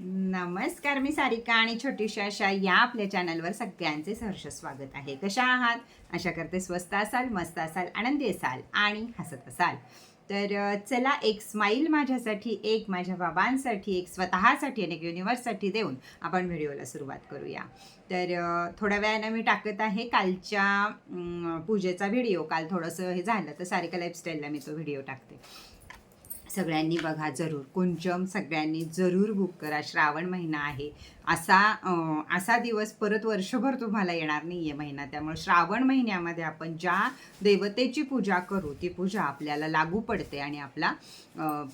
नमस्कार मी सारिका आणि छोटीशा अशा या आपल्या चॅनलवर सगळ्यांचे सहर्ष स्वागत आहे. कशा आहात? आशा करते स्वस्त असाल मस्त असाल आनंदी असाल आणि हसत असाल. तर चला एक स्माईल माझ्यासाठी एक माझ्या बाबांसाठी एक स्वतःसाठी आणि एक युनिवर्ससाठी देऊन आपण व्हिडिओला सुरुवात करूया. तर थोड्या वेळानं मी टाकत आहे कालच्या पूजेचा व्हिडिओ. काल थोडंसं हे झालं तर सारिका लाईफस्टाईलला मी तो व्हिडिओ टाकते. सगळ्यांनी बघा जरूर. कुंचम सगळ्यांनी जरूर बुक करा. श्रावण महिना आहे. असा असा दिवस परत वर्षभर तुम्हाला येणार नाही आहे महिना. त्यामुळे श्रावण महिन्यामध्ये आपण ज्या देवतेची पूजा करू ती पूजा आपल्याला लागू पडते आणि आपला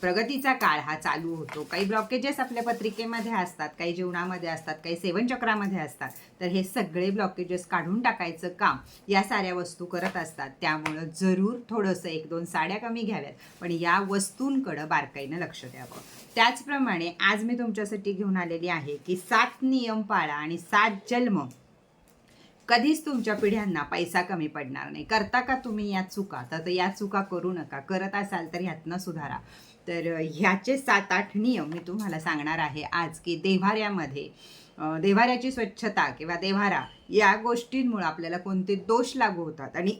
प्रगतीचा काळ हा चालू होतो. काही ब्लॉकेजेस आपल्या पत्रिकेमध्ये असतात काही जीवनामध्ये असतात काही सेवनचक्रामध्ये असतात. तर हे सगळे ब्लॉकेजेस काढून टाकायचं काम या साऱ्या वस्तू करत असतात. त्यामुळं जरूर थोडंसं एक दोन साड्या कमी घ्याव्यात. पण या वस्तूंकडं बारकाईनं लक्ष द्यावं. त्याचप्रमाणे आज मी तुमच्यासाठी घेऊन आलेली आहे की सात नियम पाळा आणि सात जन्म. कधीच तुमच्या पिढ्यांना पैसा कमी पडणार नाही. करता का तुम्ही या चुका? तर या चुका करू नका. करत असाल तर ह्यातनं सुधारा. तर ह्याचे सात आठ नियम मी तुम्हाला सांगणार आहे आज की देव्हाऱ्यामध्ये देव्हाऱ्याची स्वच्छता किंवा देव्हारा या गोष्टींमुळे आपल्याला कोणते दोष लागू होतात आणि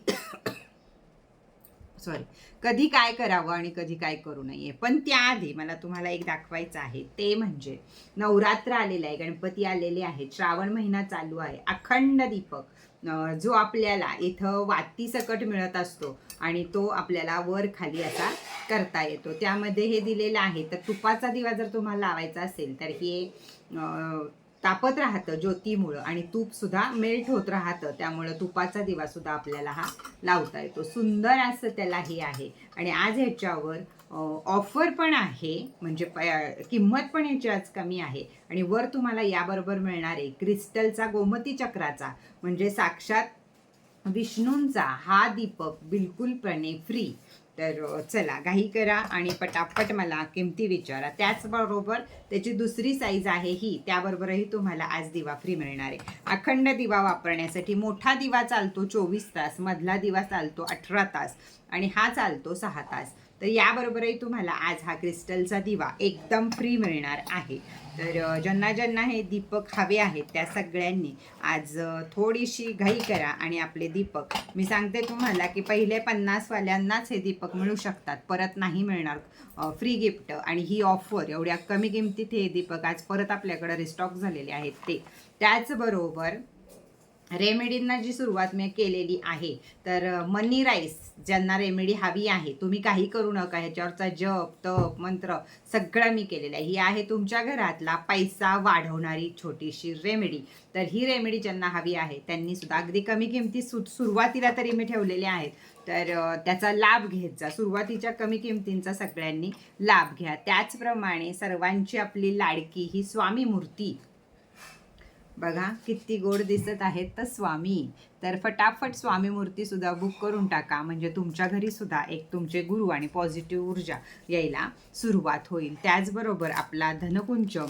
सॉरी कधी काय करावं आणि कधी काय करू नये. पण त्याआधी मला तुम्हाला एक दाखवायचं आहे. ते म्हणजे नवरात्र आलेलं आहे. गणपती आलेले आहेत. श्रावण महिना चालू आहे. अखंड दीपक. जो आपल्याला इथं वाती सकट मिळत असतो आणि तो आपल्याला वर खाली असा करता येतो. त्यामध्ये हे दिलेलं आहे. तर तुपाचा दिवा जर तुम्हाला लावायचा असेल तर हे तापत राहतं ज्योतीमुळं आणि तूप सुद्धा मेल्ट होत राहतं. त्यामुळं तुपाचा दिवा सुद्धा आपल्याला हा लावता येतो. सुंदर असं त्याला हे आहे. आणि आज ह्याच्यावर ऑफर पण आहे. म्हणजे प- किंमत पण याची आज कमी आहे. आणि वर तुम्हाला याबरोबर मिळणारे क्रिस्टलचा गोमती चक्राचा. म्हणजे साक्षात विष्णूंचा हा दीपक बिलकुलपणे फ्री तर चला घाई करा आणि पटापट मला किमती विचारा. त्याचबरोबर त्याची दुसरी साईज आहे ही त्याबरोबरही तुम्हाला आज दिवा फ्री मिळणार आहे. अखंड दिवा वापरण्यासाठी मोठा दिवा चालतो चोवीस तास मधला दिवा चालतो अठरा तास आणि हा चालतो सहा तास. तर याबरोबरही तुम्हाला आज हा क्रिस्टलचा दिवा एकदम फ्री मिळणार आहे. तर ज्यांना ज्यांना हे दीपक हवे आहेत त्या सगळ्यांनी आज थोडीशी घाई करा आणि आपले दीपक. मी सांगते तुम्हाला की पहिले पन्नासवाल्यांनाच हे दीपक मिळू शकतात. परत नाही मिळणार फ्री गिफ्ट आणि ही ऑफर एवढ्या कमी किमतीत हे दीपक आज परत आपल्याकडे रिस्टॉक झालेले आहेत ते. त्याचबरोबर रेमेडींना जी सुरुवात मी केलेली आहे तर मनी राईस ज्यांना रेमेडी हवी आहे तुम्ही काही करू नका ह्याच्यावरचा जप तप मंत्र सगळं मी केलेलं आहे. ही आहे तुमच्या घरातला पैसा वाढवणारी छोटीशी रेमेडी. तर ही रेमेडी ज्यांना हवी आहे त्यांनी सुद्धा अगदी कमी किमती सु सुरुवातीला तरी मी ठेवलेले आहेत. तर त्याचा लाभ घेत जा सुरुवातीच्या कमी किमतींचा सगळ्यांनी लाभ घ्या. त्याचप्रमाणे सर्वांची आपली लाडकी ही स्वामी मूर्ती बघा किती गोड दिसत आहेत तर स्वामी. तर फटाफट स्वामी मूर्ती सुद्धा बुक करून टाका. म्हणजे तुमच्या घरी सुद्धा एक तुमचे गुरु आणि पॉझिटिव्ह ऊर्जा यायला सुरुवात होईल. त्याचबरोबर आपला धनकुंचम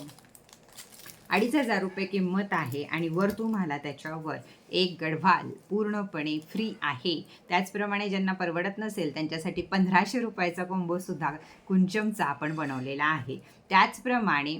अडीच हजार रुपये किंमत आहे आणि वर तुम्हाला त्याच्यावर एक गडवाल पूर्णपणे फ्री आहे. त्याचप्रमाणे ज्यांना परवडत नसेल त्यांच्यासाठी पंधराशे रुपयाचा कोंबोसुद्धा कुंचमचा आपण बनवलेला आहे. त्याचप्रमाणे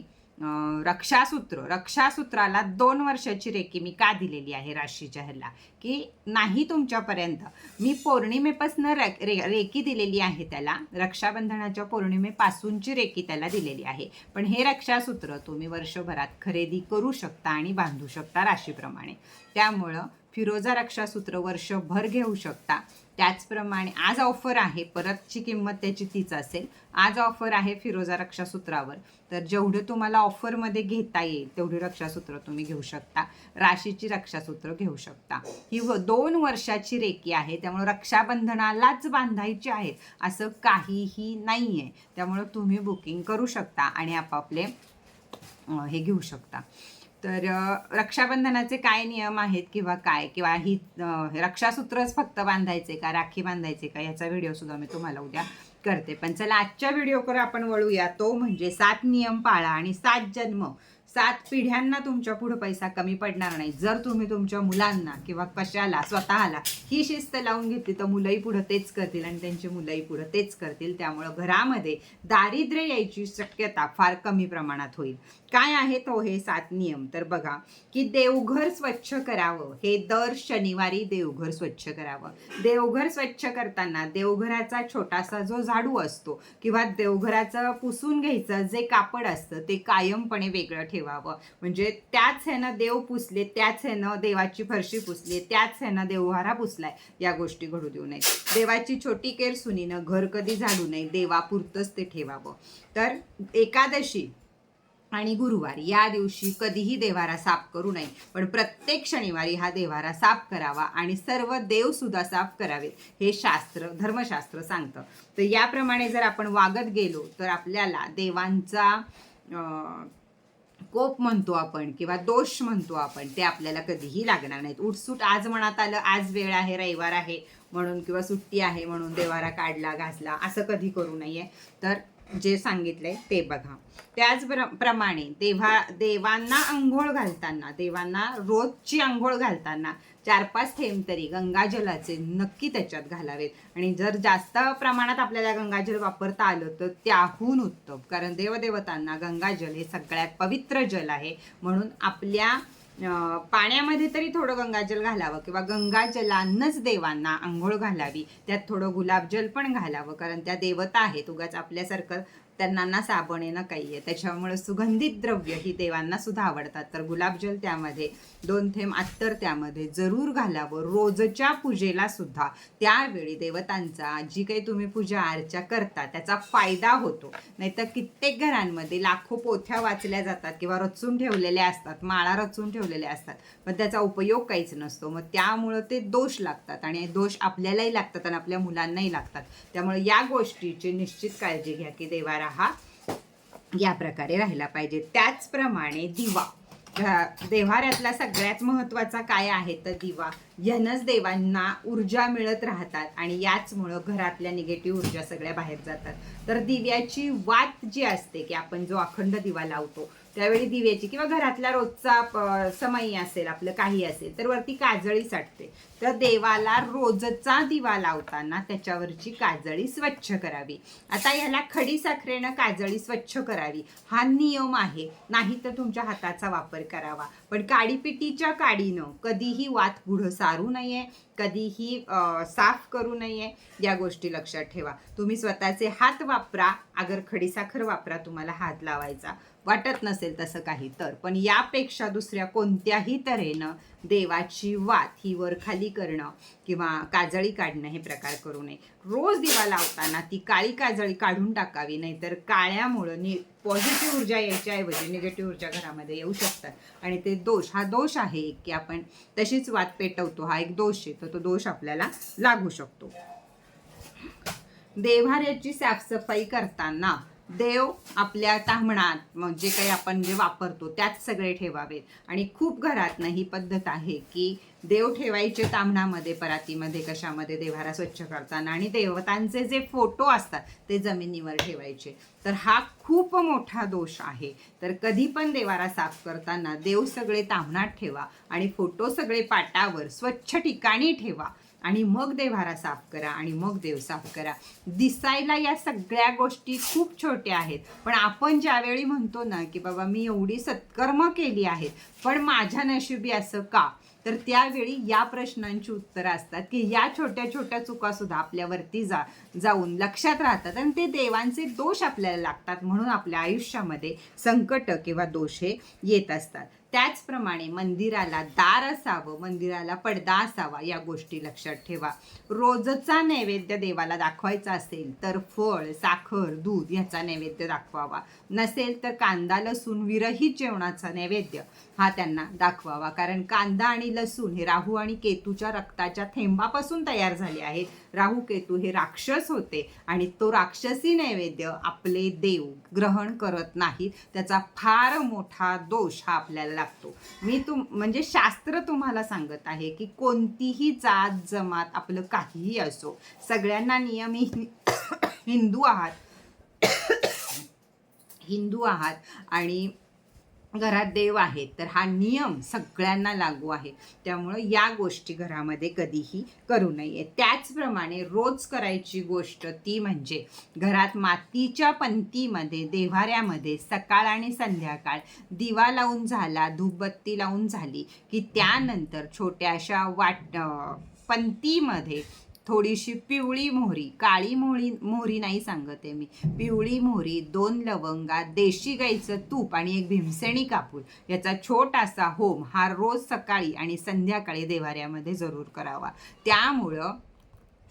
रक्षासूत्र. रक्षासूत्राला दोन वर्षाची रेखी मी का दिलेली आहे राशीच्या ह्याला? की नाही तुमच्यापर्यंत. मी पौर्णिमेपासून रे रे- दिलेली आहे त्याला. रक्षाबंधनाच्या पौर्णिमेपासूनची रेखी त्याला दिलेली आहे. पण हे रक्षासूत्र तुम्ही वर्षभरात खरेदी करू शकता आणि बांधू शकता राशीप्रमाणे. त्यामुळं फिरोजा रक्षासूत्र वर्षभर घेऊ शकता. त्याचप्रमाणे आज ऑफर आहे परतची किंमत त्याची तीच असेल. आज ऑफर आहे फिरोजा रक्षासूत्रावर. तर जेवढं तुम्हाला ऑफरमध्ये घेता येईल तेवढी रक्षासूत्र तुम्ही घेऊ शकता. राशीची रक्षासूत्र घेऊ शकता. ही दोन वर्षाची रेकी आहे त्यामुळे रक्षाबंधनालाच बांधायची आहेत असं काहीही नाही आहे त्यामुळं तुम्ही बुकिंग करू शकता आणि आपापले हे घेऊ शकता. तर रक्षाबंधनाचे काय नियम आहेत किंवा काय? किंवा ही रक्षासूत्रच फक्त बांधायचे का? राखी बांधायचे का? याचा व्हिडिओ सुद्धा मी तुम्हाला उद्या करते. पण चला आजच्या व्हिडिओकडे आपण वळूया. तो म्हणजे सात नियम पाळा आणि सात जन्म. सात पिढ्यांना तुमच्यापुढे पैसा कमी पडणार नाही. जर तुम्ही तुमच्या मुलांना किंवा कशाला स्वतःला ही शिस्त लावून घेतली तर मुलंही पुढं तेच करतील आणि त्यांची मुलंही पुढं तेच करतील. त्यामुळं घरामध्ये दारिद्र्य यायची शक्यता फार कमी प्रमाणात होईल. काय आहे तो हे सात नियम? तर बघा की देवघर स्वच्छ करावं. हे दर शनिवारी देवघर स्वच्छ करावं. देवघर स्वच्छ करताना देवघराचा छोटासा जो झाडू असतो किंवा देवघराचं पुसून घ्यायचं जे कापड असतं ते कायमपणे वेगळं ठेवावं. म्हणजे त्याच ह्यानं देव पुसले त्याच ह्यानं देवाची फरशी पुसली त्याच ह्यानं देवहारा पुसलाय या गोष्टी घडू देऊ नये देवाची छोटी केर सुनीनं घर कधी झाडू नये देवापुरतंच ते ठेवावं. तर एकादशी आणि गुरुवार या दिवशी कधीही देवारा साफ करू नये पण प्रत्येक शनिवारी हा देवारा साफ करावा आणि सर्व देव सुद्धा साफ करावे हे शास्त्र धर्मशास्त्र सांगतं. तर याप्रमाणे जर आपण वागत गेलो तर आपल्याला देवांचा अं, कोप म्हणतो आपण किंवा दोष म्हणतो आपण ते आपल्याला कधीही लागणार नाहीत. उठसूट आज मनात आलं आज वेळ आहे रविवार आहे म्हणून किंवा सुट्टी आहे म्हणून देवारा काढला घासला असं कधी करू नये. तर जे सांगितलंय ते बघा. त्याच प्र- प्रमाणे देवा देवांना आंघोळ घालताना देवांना रोजची आंघोळ घालताना चार पाच थेंब तरी गंगाजलाचे नक्की त्याच्यात घालावेत. आणि जर जास्त प्रमाणात आपल्याला गंगाजल वापरता आलं तर त्याहून उत्तम. कारण देवदेवतांना गंगाजल हे सगळ्यात पवित्र जल आहे. म्हणून आपल्या पाण्यामध्ये तरी थोडं गंगाजल घालावं किंवा गंगाजलानंच देवांना आंघोळ घालावी. त्यात थोडं गुलाबजल पण घालावं. कारण त्या देवता आहेत. उगाच आपल्यासारखं त्यांना ना साबण आहे ना काही आहे. त्याच्यामुळे सुगंधित द्रव्य ही देवांना सुद्धा आवडतात. तर गुलाबजल त्यामध्ये दोन थेंब अत्तर त्यामध्ये जरूर घालावं. रोजच्या पूजेला सुद्धा त्यावेळी देवतांचा जी काही तुम्ही पूजा अर्चा करता त्याचा फायदा होतो. नाहीतर कित्येक घरांमध्ये लाखो पोथ्या वाचल्या जातात किंवा रचून ठेवलेल्या असतात माळा रचून ठेवलेल्या असतात. पण त्याचा उपयोग काहीच नसतो. मग त्यामुळं ते दोष लागतात आणि दोष आपल्यालाही लागतात आणि आपल्या मुलांनाही लागतात. त्यामुळे या गोष्टीची निश्चित काळजी घ्या की देवारा हा या प्रकारे राहिला पाहिजे. त्याचप्रमाणे दिवा. घ- देव्हाऱ्यातला सगळ्यात महत्त्वाचा काय आहे तर दिवा. यानंच देवांना ऊर्जा मिळत राहतात आणि याचमुळं घरातल्या निगेटिव्ह ऊर्जा सगळ्या बाहेर जातात. तर दिव्याची वात जी असते की आपण जो अखंड दिवा लावतो त्यावेळी दिव्याची किंवा घरातला रोजचा समयी असेल आपलं काही असेल तर वरती काजळी साठते. तर देवाला रोजचा दिवा लावताना त्याच्यावरची काजळी स्वच्छ करावी. आता ह्याला खडी साखरेनं काजळी स्वच्छ करावी. हा नियम आहे. नाही तर तुमच्या हाताचा वापर करावा. पण काडीपिटीच्या काडीनं कधीही वात पुढं सारू नये. कधीही साफ करू नये या गोष्टी लक्षात ठेवा. तुम्ही स्वतःचे हात वापरा अगर खडीसाखर वापरा तुम्हाला हात लावायचा. वाटत नसेल तसं काही तर. पण यापेक्षा दुसऱ्या कोणत्याही तऱ्हेनं देवाची वात ही वर खाली करणं किंवा काजळी काढणं हे प्रकार करू नये. रोज दिवा लावताना ती काळी काजळी काढून टाकावी नाहीतर काळ्यामुळं नि पॉझिटिव्ह ऊर्जा यायच्या ऐवजी निगेटिव्ह ऊर्जा घरामध्ये येऊ शकतात. आणि ते दोष हा दोष आहे एक की आपण तशीच वाद पेटवतो हा एक दोष आहे तर तो दोष आपल्याला लागू शकतो. देव्हाऱ्याची साफसफाई करताना देव आपल्या ताम्हणात म्हणजे जे काही आपण जे वापरतो त्यात सगळे ठेवावेत. आणि खूप घरातनं ही पद्धत आहे की देव ठेवायचे तांबणामध्ये परातीमध्ये कशामध्ये देवारा स्वच्छ करताना आणि देवतांचे जे फोटो असतात ते जमिनीवर ठेवायचे. तर हा खूप मोठा दोष आहे. तर कधी पण देवारा साफ करताना देव सगळे तांबणात ठेवा आणि फोटो सगळे पाटावर स्वच्छ ठिकाणी ठेवा आणि मग देवारा साफ करा आणि मग देव साफ करा. दिसायला या सगळ्या गोष्टी खूप छोट्या आहेत. पण आपण ज्यावेळी म्हणतो ना की बाबा मी एवढी सत्कर्म केली आहेत पण माझ्या नशिबी असं का? तर त्यावेळी या प्रश्नांची उत्तरं असतात की या छोट्या छोट्या चुका सुद्धा आपल्यावरती जा जाऊन लक्षात राहतात आणि ते देवांचे दोष आपल्याला लागतात म्हणून आपल्या आयुष्यामध्ये संकट किंवा दोष हे येत असतात. त्याचप्रमाणे मंदिराला दार असावं मंदिराला पडदा असावा या गोष्टी लक्षात ठेवा. रोजचा नैवेद्य देवाला दाखवायचा असेल तर फळ साखर दूध याचा नैवेद्य दाखवावा. नसेल तर कांदा लसूण विरहित जेवणाचा नैवेद्य हा त्यांना दाखवावा. कारण कांदा आणि लसूण हे राहू आणि केतूच्या रक्ताच्या थेंबापासून तयार झाले आहेत. राहू केतू हे राक्षस होते. आणि तो राक्षसी नैवेद्य आपले देव ग्रहण करत नाहीत. त्याचा फार मोठा दोष हा आपल्याला लागतो. मी तुम म्हणजे शास्त्र तुम्हाला सांगत आहे की कोणतीही जात जमात आपलं काहीही असो सगळ्यांना नियमी हिंदू आहात. हिंदू आहात आणि घरात देव आहेत तर हा नियम सगळ्यांना लागू आहे. त्यामुळं या गोष्टी घरामध्ये कधीही करू नये. त्याचप्रमाणे रोज करायची गोष्ट ती म्हणजे घरात मातीच्या पंतीमध्ये देव्हाऱ्यामध्ये सकाळ आणि संध्याकाळ दिवा लावून झाला धूपबत्ती लावून झाली की त्यानंतर छोट्याशा वाट पंतीमध्ये थोडीशी पिवळी मोहरी काळी मोहरी मोहरी नाही सांगते मी. पिवळी मोहरी दोन लवंगा देशी गाईचं तूप आणि एक भीमसेणी कापूर याचा छोटासा होम हा रोज सकाळी आणि संध्याकाळी देवाऱ्यामध्ये जरूर करावा. त्यामुळं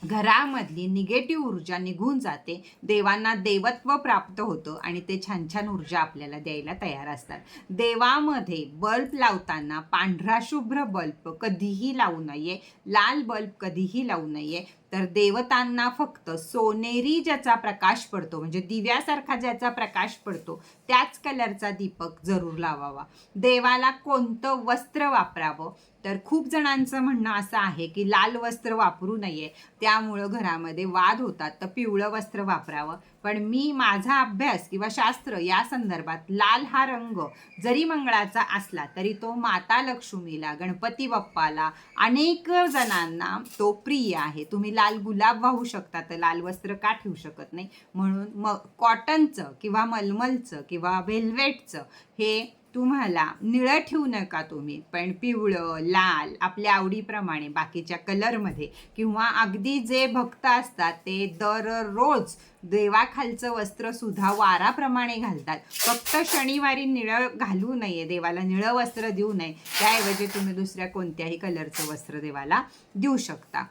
घरामधली निगेटिव्ह ऊर्जा निघून जाते. देवांना देवत्व प्राप्त होतं आणि ते छान छान ऊर्जा आपल्याला द्यायला तयार असतात. देवामध्ये बल्ब लावताना पांढरा शुभ्र बल्ब कधीही लावू नये. लाल बल्ब कधीही लावू नये. तर देवतांना फक्त सोनेरी ज्याचा प्रकाश पडतो म्हणजे दिव्यासारखा ज्याचा प्रकाश पडतो त्याच कलरचा दीपक जरूर लावावा. देवाला कोणतं वस्त्र वापरावं? तर खूप जणांचं म्हणणं असं आहे की लाल वस्त्र वापरू नये. त्यामुळं घरामध्ये वाद होतात. तर पिवळं वस्त्र वापरावं. पण मी माझा अभ्यास किंवा शास्त्र या संदर्भात लाल हा रंग जरी मंगळाचा असला तरी तो माता लक्ष्मीला गणपती बाप्पाला अनेक जणांना तो प्रिय आहे. तुम्ही लाल गुलाब वाहू शकता. तर लाल वस्त्र का ठेवू शकत नाही? म्हणून मग कॉटनचं किंवा मलमलचं किंवा वेल्वेटचं हे तुम्हाला निळं ठेवू नका तुम्ही. पण पिवळं लाल आपल्या आवडीप्रमाणे बाकीच्या कलरमध्ये किंवा अगदी जे भक्त असतात ते दररोज देवाखालचं वस्त्र सुद्धा वाराप्रमाणे घालतात. फक्त शनिवारी निळं घालू नये देवाला निळं वस्त्र देऊ नये. त्याऐवजी तुम्ही दुसऱ्या कोणत्याही कलरचं वस्त्र देवाला देऊ शकता.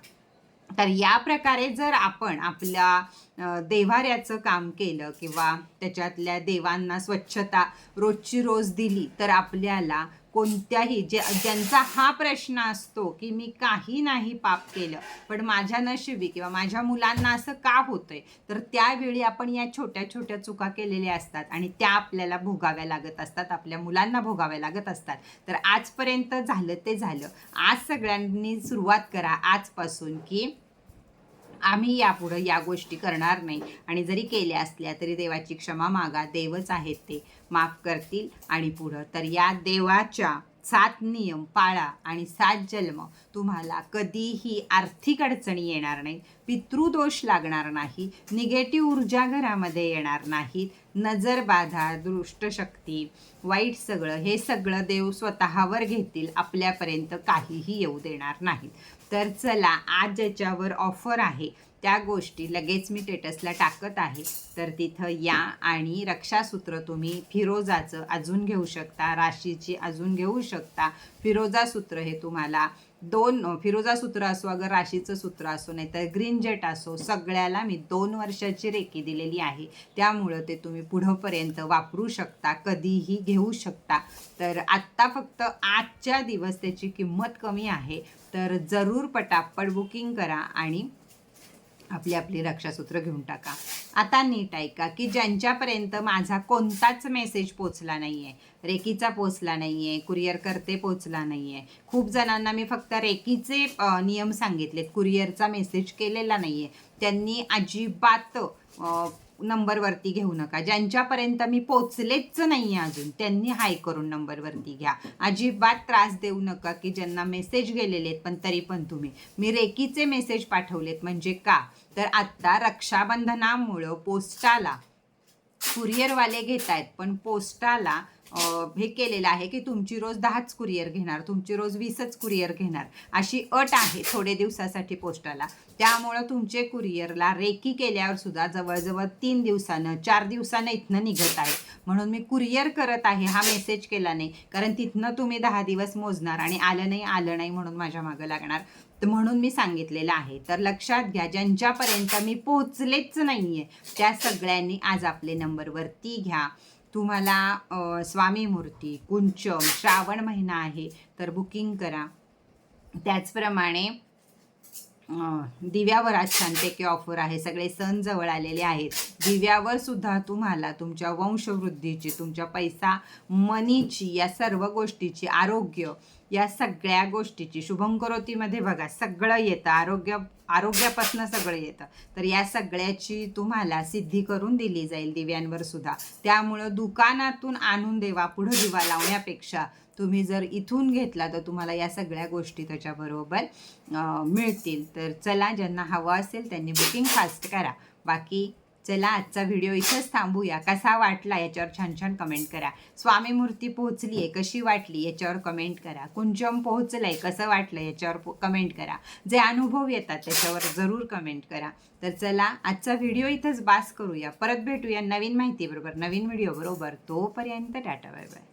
तर या प्रकारे जर आपण आपल्या देवाऱ्याचं काम केलं किंवा त्याच्यातल्या देवांना स्वच्छता रोजची रोज दिली तर आपल्याला कोणत्याही जे ज्यांचा हा प्रश्न असतो की मी काही नाही पाप केलं पण माझ्या नशिबी किंवा माझ्या मुलांना असं का होतंय तर त्यावेळी आपण या छोट्या छोट्या चुका केलेल्या असतात आणि त्या आपल्याला भोगाव्या लागत असतात आपल्या मुलांना भोगाव्या लागत असतात. तर आजपर्यंत झालं ते झालं. आज सगळ्यांनी सुरुवात करा आजपासून की आम्ही यापुढं या गोष्टी करणार नाही. आणि जरी केल्या असल्या तरी देवाची क्षमा मागा. देवच आहेत ते. माफ करतील आणि पुढं. तर या देवाच्या सात नियम पाळा आणि सात जन्म तुम्हाला कधीही आर्थिक अडचणी येणार नाही पितृदोष लागणार नाही. निगेटिव्ह ऊर्जा घरामध्ये येणार नाहीत. नजरबाधा दृष्टशक्ती वाईट सगळं हे सगळं देव स्वतःवर घेतील. आपल्यापर्यंत काहीही येऊ देणार नाहीत. तर चला आज ज्याच्यावर ऑफर आहे त्या गोष्टी लगेच मी टेटसला टाकत आहे. तर तिथं या आणि रक्षासूत्र तुम्ही फिरोजाचं अजून घेऊ शकता राशीची अजून घेऊ शकता. फिरोजासूत्र हे तुम्हाला दोन फिरोजा सूत्र असो अगर राशीचं सूत्र असो नाही तर ग्रीन जेट असो सगळ्याला मी दोन वर्षाची रेकी दिलेली आहे. त्यामुळं ते तुम्ही पुढंपर्यंत वापरू शकता कधीही घेऊ शकता. तर आत्ता फक्त आजच्या दिवस त्याची किंमत कमी आहे. तर जरूर पटापट बुकिंग करा आणि आपली आपली रक्षासूत्र घेऊन टाका. आता नीट ऐका की ज्यांच्यापर्यंत माझा कोणताच मेसेज पोचला नाही आहे रेकीचा पोचला नाही आहे कुरिअर करते पोचला नाही आहे खूप जणांना मी फक्त रेकीचे नियम सांगितलेत. कुरिअरचा मेसेज केलेला नाही आहे त्यांनी अजिबात नंबरवरती घेऊ नका. ज्यांच्यापर्यंत मी पोचलेच नाही आहे अजून त्यांनी हाय करून नंबरवरती घ्या. अजिबात त्रास देऊ नका की ज्यांना मेसेज गेलेले आहेत पण तरी पण तुम्ही. मी रेकीचे मेसेज पाठवलेत म्हणजे का? तर आत्ता रक्षाबंधनामुळं पोस्टाला कुरिअरवाले घेत आहेत पण पोस्टाला हे केलेलं आहे की तुमची रोज दहाच कुरिअर घेणार तुमची रोज वीसच कुरिअर घेणार. अशी अट आहे थोडे दिवसासाठी पोस्टाला. त्यामुळं तुमचे कुरिअरला रेकी केल्यावर सुद्धा जवळजवळ तीन दिवसानं चार दिवसानं इथनं निघत आहे. म्हणून मी कुरिअर करत आहे हा मेसेज केला नाही. कारण तिथनं तुम्ही दहा दिवस मोजणार आणि आलं नाही आलं नाही म्हणून माझ्या मागं लागणार. म्हणून मी सांगितलेलं आहे. तर लक्षात घ्या ज्यांच्यापर्यंत मी पोचलेच नाही आहे त्या सगळ्यांनी आज आपले नंबरवरती घ्या. तुम्हाला स्वामी मूर्ती कुंचम श्रावण महिना आहे तर बुकिंग करा. त्याचप्रमाणे दिव्यावर आज छानपैकी ऑफर आहे. सगळे सण जवळ आलेले आहेत. दिव्यावर सुद्धा तुम्हाला तुमच्या वंशवृद्धीची तुमच्या पैसा मनीची या सर्व गोष्टीची आरोग्य या सगळ्या गोष्टीची शुभंकरोतीमध्ये बघा सगळं येतं. आरोग्य आरोग्यापासून सगळं येतं. तर या सगळ्याची तुम्हाला सिद्धी करून दिली जाईल दिव्यांवर सुद्धा. त्यामुळं दुकानातून आणून देवा पुढं दिवा लावण्यापेक्षा तुम्ही जर इथून घेतला तर तुम्हाला या सगळ्या गोष्टी त्याच्याबरोबर मिळतील. तर चला ज्यांना हवं असेल त्यांनी बुकिंग फास्ट करा. बाकी चला आजचा व्हिडिओ इथंच थांबूया. कसा वाटला याच्यावर छान छान कमेंट करा. स्वामी मूर्ती पोहोचली आहे कशी वाटली याच्यावर कमेंट करा. कुंचम आहे कसं वाटलं याच्यावर कमेंट करा. जे अनुभव येतात त्याच्यावर जरूर कमेंट करा. तर चला आजचा व्हिडिओ इथंच बास करूया. परत भेटूया नवीन माहिती बरोबर नवीन व्हिडिओ बरोबर. तोपर्यंत टाटा बाय बाय